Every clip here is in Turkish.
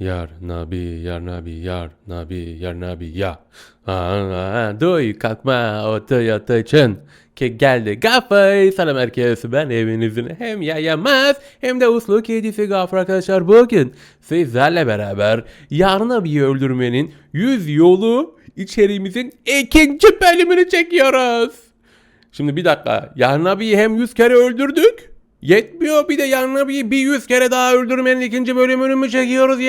Yar nabi yar nabi yar nabi yar nabi ya. Duy kalkma otur otur için. Ki geldi Gafay. Selam herkes. Ben evinizin hem yayamaz hem de uslu kedisi Gafur arkadaşlar. Bugün sizlerle beraber Yarın abiyi öldürmenin 100 yolu içeriğimizin ikinci bölümünü çekiyoruz. Şimdi bir dakika. Yarın abiyi hem 100 kere öldürdük. Yetmiyor bir de Yarın abiyi bir 100 kere daha öldürmenin ikinci bölümünü mü çekiyoruz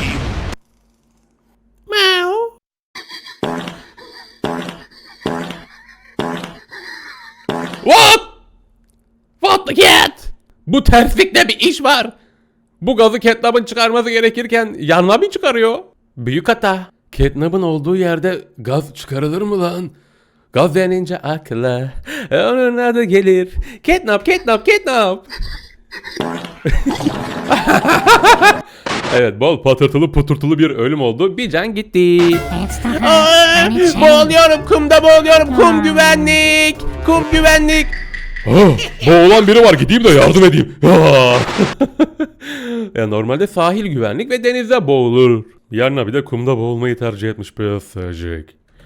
kill. Meow. What? What the cat? Bu terslikte bir iş var. Bu gazı Catnap'ın çıkarması gerekirken yanına bir çıkarıyor. Büyük hata. Catnap'ın olduğu yerde gaz çıkarılır mı lan? Denince akla onun adı gelir. Catnap, Catnap, Catnap. evet bol patırtılı puturtulu bir ölüm oldu. Bir can gitti. It's the Aa, I'm a change. boğuluyorum kumda boğuluyorum kum güvenlik kum güvenlik boğulan biri var gideyim de yardım edeyim ya normalde sahil güvenlik ve denizde boğulur yarına bir de kumda boğulmayı tercih etmiş beyaz sığacık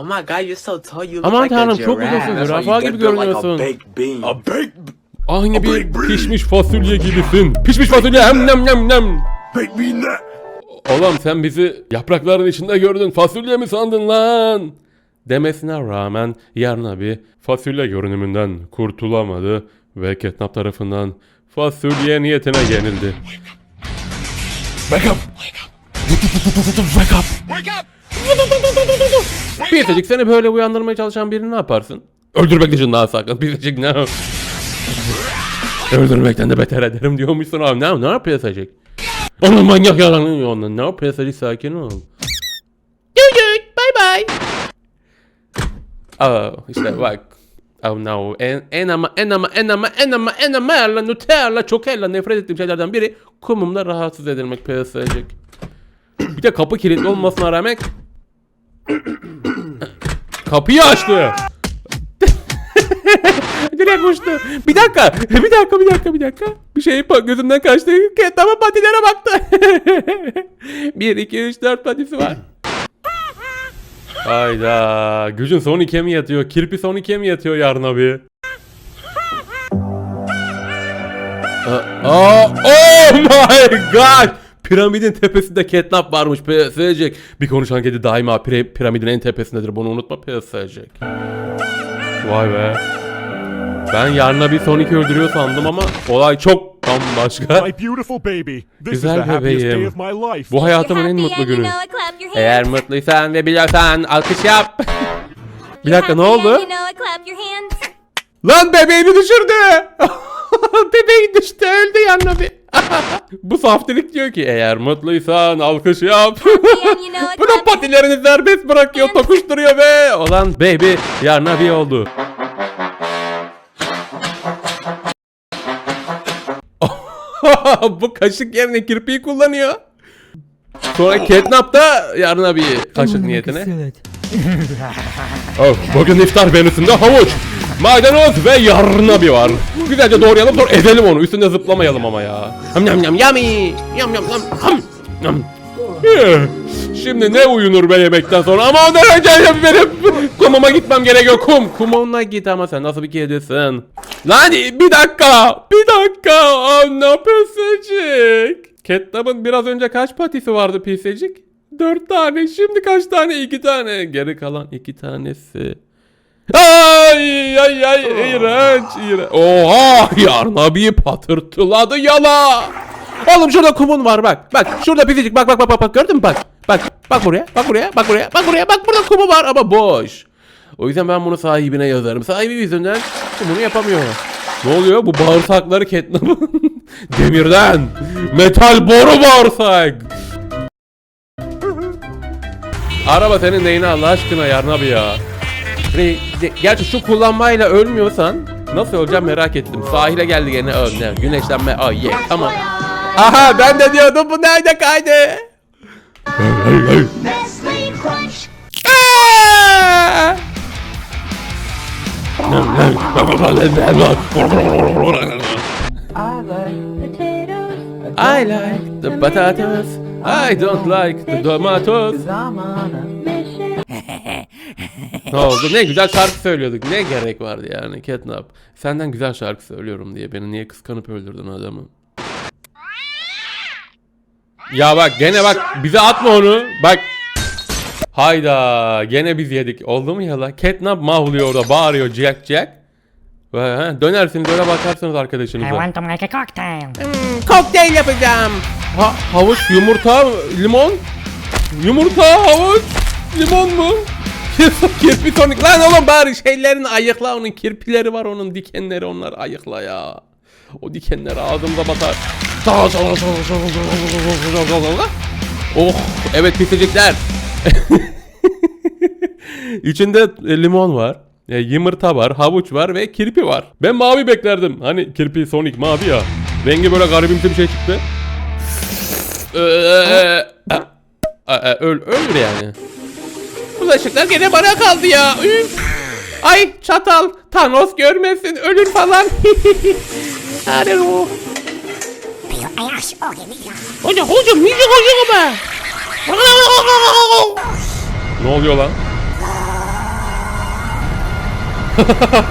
Oh my god, you're so tall. You look Aman like tanrım a çok giraffe. uzunsun. That's why Zürafa you gibi built like a görünüyorsun. Baked bean. A baked, Aynı bir pişmiş fasulye gibisin. Pişmiş fasulye hem nem nem nem. baked bean that. Oğlum sen bizi yaprakların içinde gördün fasulye mi sandın lan? Demesine rağmen yarın abi fasulye görünümünden kurtulamadı ve Ketnap tarafından fasulye niyetine yenildi. Wake up. Wake up! Pisecik seni böyle uyandırmaya çalışan birini ne yaparsın? Öldürmek dışında sakın. Pisecik ne? Öldürmekten de beter ederim diyormuşsun abi. Ne, ne yapıyor Pisecik? Onun manyak yalanıyor onun. Ne yapıyor Pisecik sakin ol. Düdük bye bye. Aa işte bak. Oh no. En, en ama en ama en ama en ama en ama ella Nutella çok ella nefret ettiğim şeylerden biri kumumla rahatsız edilmek Pisecik. Bir de kapı kilitli olmasına rağmen Kapıyı açtı. Direkt uçtu. Bir dakika. Bir dakika, bir dakika, bir dakika. Bir şey gözümden kaçtı. Ketnap'ın patilere baktı. 1, 2, 3, 4 patisi var. Hayda. Gücün son ikiye mi yatıyor? Kirpi son ikiye mi yatıyor yarın abi? Aa, oh my god! Piramidin tepesinde Catnap varmış PSC. Bir konuşan kedi daima pire- piramidin en tepesindedir. Bunu unutma PSC. Vay be. Ben yarına bir Sonic öldürüyor sandım ama olay çok bambaşka. My beautiful baby. This is Güzel the happiest day bebeğim. of my life. Bu hayatımın en mutlu günü. Eğer mutluysan ve biliyorsan alkış yap. bir dakika ne oldu? Lan bebeğini düşürdü. Bebeği düştü öldü yanına bir. Bu saftirik diyor ki eğer mutluysan alkış yap. Bu da patilerini serbest bırakıyor tokuşturuyor ve olan baby yarına bir oldu. Bu kaşık yerine kirpiği kullanıyor. Sonra Catnap da yarına bir kaşık niyetine. Oh, bugün iftar menüsünde havuç, maydanoz ve yarına bir var. Güzelce doğrayalım sonra ezelim onu. Üstünde zıplamayalım ama ya. Ham yam yam yummy. Yam yam yam. Ham. Yam. Yeah. Şimdi ne uyunur be yemekten sonra ama ondan önce benim kumuma gitmem gerekiyor kum. Kumuna git ama sen nasıl bir kedisin? Lan bir dakika. Bir dakika. Anne pisecik. Catnap'ın biraz önce kaç patisi vardı pisecik? Dört tane. Şimdi kaç tane? İki tane. Geri kalan iki tanesi. Ay ay ay iğrenç iğrenç. Oha yarın abi patırtıladı yala. Oğlum şurada kumun var bak. Bak şurada pisicik bak bak bak bak bak gördün mü bak. Bak bak buraya bak buraya bak buraya bak buraya bak burada kumu var ama boş. O yüzden ben bunu sahibine yazarım. Sahibi yüzünden kumunu yapamıyor. Ne oluyor? Bu bağırsakları Catnap'ın Demirden metal boru bağırsak. Araba senin neyine Allah aşkına yarın abi ya. Gerçi şu kullanmayla ölmüyorsan nasıl öleceğim merak ettim. Sahile geldi gene öl. Ne? Güneşlenme. Ay ye. Tamam. Aha ben de diyordum bu nerede kaydı? I like the potatoes. I don't like the tomatoes. Ne oldu? Ne güzel şarkı söylüyorduk. Ne gerek vardı yani Catnap? Senden güzel şarkı söylüyorum diye beni niye kıskanıp öldürdün adamı? Ya bak gene bak bize atma onu. Bak. Hayda gene biz yedik. Oldu mu ya la? Catnap mahvoluyor orada bağırıyor Jack Jack. Ve he, dönersiniz öyle bakarsınız I arkadaşınıza. want to make a cocktail. Kokteyl yapacağım. Ha, havuç, yumurta, limon. Yumurta, havuç, limon mu? Kirpi tonik. Lan oğlum bari şeylerini ayıkla. Onun kirpileri var, onun dikenleri onlar ayıkla ya. O dikenler ağzımıza batar. Oh evet pisicikler. İçinde e, limon var. e, Yumurta var, havuç var ve kirpi var. Ben mavi beklerdim. Hani kirpi Sonic mavi ya. Rengi böyle garibimsi bir şey çıktı. Ee, e, öl, ölür yani. Bulaşıklar gene bana kaldı ya. Üf. Ay çatal. Thanos görmesin ölür falan. Hadi o. Hocam hocam müzik hocam be. Ne oluyor lan?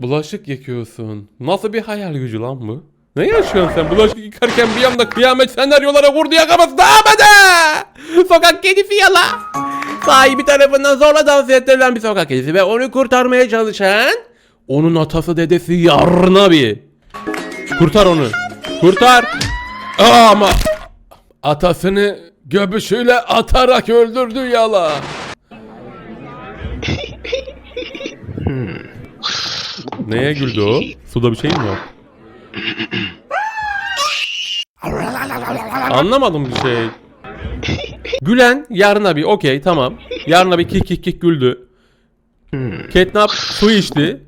Bulaşık yıkıyorsun. Nasıl bir hayal gücü lan bu? Ne yaşıyorsun sen? Bulaşık yıkarken bir anda kıyamet senaryolara vurdu yakamaz. Dağmadı! Sokak kedisi yala. Sahibi tarafından zorla dans ettirilen bir sokak kedisi ve onu kurtarmaya çalışan onun atası dedesi Yarnabi. Kurtar onu. Kurtar. Aa, ama atasını göbüşüyle atarak öldürdü yala. Neye güldü o? Suda bir şey mi var? Anlamadım bir şey. Gülen yarına bir okey tamam. Yarına bir kik kik kik güldü. Catnap su içti.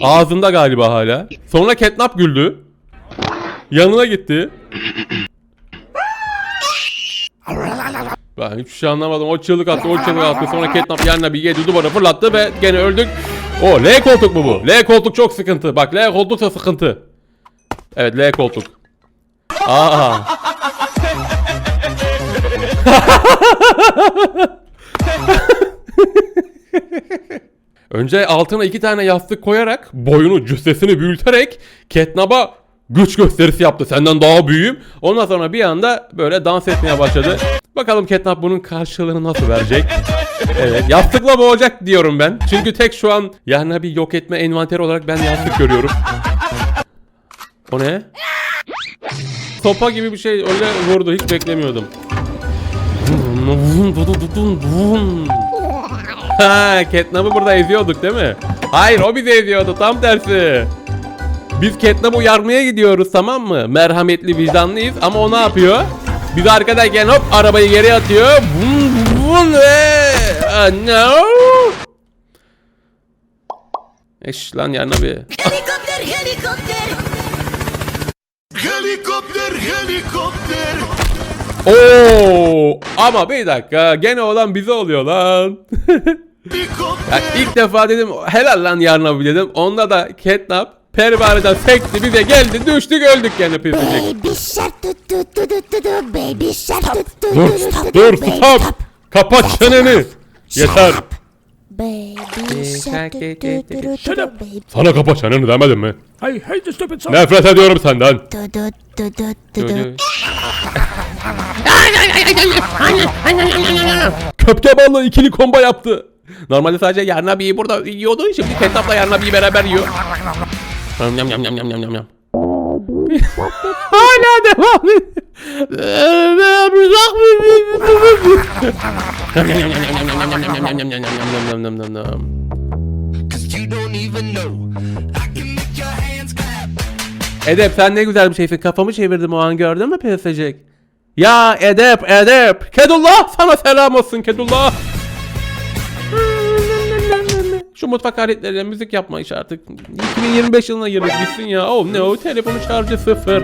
Ağzında galiba hala. Sonra Catnap güldü. Yanına gitti. Ben hiçbir şey anlamadım. O çığlık attı, o çığlık attı. Sonra Catnap yanına bir yedi duvara fırlattı ve gene öldük. O L koltuk mu bu? L koltuk çok sıkıntı. Bak L koltuksa sıkıntı. Evet L koltuk. Aa. Önce altına iki tane yastık koyarak boyunu cüssesini büyüterek Ketnab'a güç gösterisi yaptı. Senden daha büyüğüm. Ondan sonra bir anda böyle dans etmeye başladı. Bakalım Ketnap bunun karşılığını nasıl verecek? Evet yastıkla boğacak diyorum ben. Çünkü tek şu an yani bir yok etme envanteri olarak ben yastık görüyorum. O ne? Sopa gibi bir şey öyle vurdu hiç beklemiyordum. Ha, Catnap'ı burada eziyorduk değil mi? Hayır o bizi eziyordu tam tersi. Biz Catnap'ı uyarmaya gidiyoruz tamam mı? Merhametli vicdanlıyız ama o ne yapıyor? Biz arkadayken hop arabayı geri atıyor. Vun vun ve... Ah, no. Eş lan yarına bir. Helikopter, helikopter. Helikopter, helikopter. Oo! Ama bir dakika gene olan bize oluyor lan. Ya ilk defa dedim helal lan yarın abi dedim. Onda da Catnap pervaneden sekti bize geldi düştük öldük yani pisicik. Baby shark, do do do do do. Baby shark, Dur do do do. dur Baby stop. Kapat çeneni. Yeter. Baby shark, Shut up. Baby Sana kapa çeneni demedim mi? I hate the stupid song. Nefret ediyorum senden. do do do do. Köpke balığı ikili komba yaptı. Normalde sadece yarın abiyi burada yiyordu. Şimdi Catnap'la yarın abiyi beraber yiyor. Yam yam yam yam yam yam yam. Hala devam ediyor. Ee, Edep sen ne güzel bir şeysin. Kafamı çevirdim o an gördün mü pesecek? Ya Edep Edep. Kedullah sana selam olsun Kedullah. Şu mutfak aletleriyle müzik yapma iş artık. 2025 yılına girdik bitsin ya. Oh no telefonu şarjı sıfır.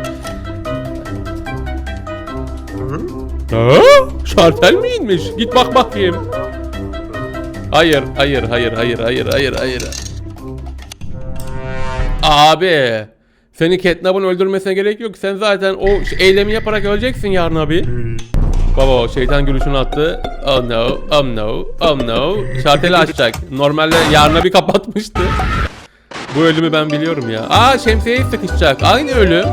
Ha? Şartel mi inmiş? Git bak bakayım. Hayır, hayır, hayır, hayır, hayır, hayır, hayır. Abi, seni Catnap'ın öldürmesine gerek yok. Sen zaten o eylemi yaparak öleceksin yarın abi. Baba o şeytan gülüşünü attı. Oh no, oh no, oh no. Şarteli açacak. Normalde yarına bir kapatmıştı. Bu ölümü ben biliyorum ya. Aa şemsiyeyi sıkışacak. Aynı ölüm.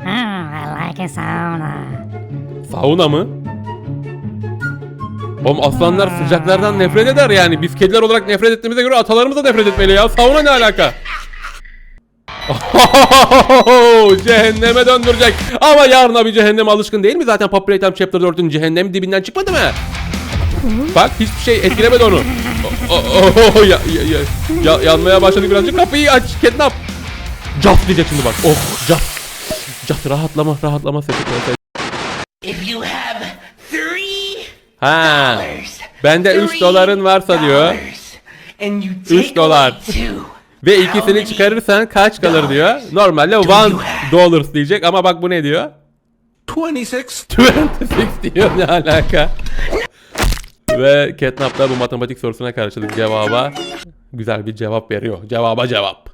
I like a sauna. Sauna mı? Oğlum aslanlar sıcaklardan nefret eder yani. Biz kediler olarak nefret ettiğimize göre atalarımız da nefret etmeli ya. Sauna ne alaka? Cehenneme döndürecek. Ama yarın bir cehenneme alışkın değil mi? Zaten Time Chapter 4'ün cehennem dibinden çıkmadı mı? Bak hiçbir şey etkilemedi onu. O- o- o- ya, ya, ya, ya- yanmaya başladı birazcık. Kapıyı aç. Kidnap. Cas diyecek şimdi bak. Oh cas. Cas rahatlama rahatlama sesi. If you have three Ha. Bende 3 three doların varsa diyor. dollars, and you Üç take dolar. Ve ikisini çıkarırsan kaç kalır diyor. Normalde do 1 you have? dollars diyecek ama bak bu ne diyor? 26. 26 diyor ne alaka? Ve Catnap da bu matematik sorusuna karşılık cevaba güzel bir cevap veriyor. Cevaba cevap.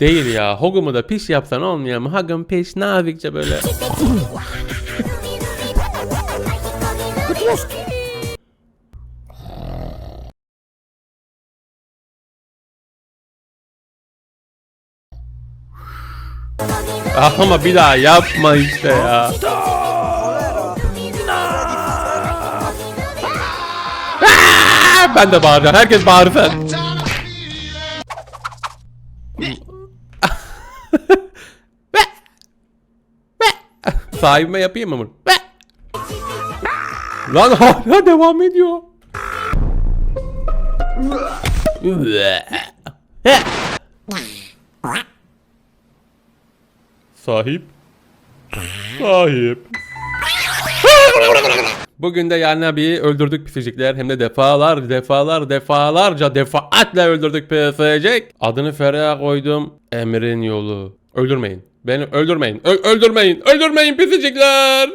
Değil ya. Hogum'u da piş yapsan olmuyor mu? Hogum piş nazikçe böyle. Ama bir daha yapma işte ya. Ben de bağıracağım. Herkes bağırsın. Sahibime yapayım mı bunu? Lan hala devam ediyor. Sahip. Sahip. Bugün de yani abiyi öldürdük pisicikler. Hem de defalar, defalar, defalarca defaatle öldürdük pisicik. Adını Ferah'a koydum. Emrin yolu. Öldürmeyin. Beni öldürmeyin. Ö- öldürmeyin. Öldürmeyin pisicikler.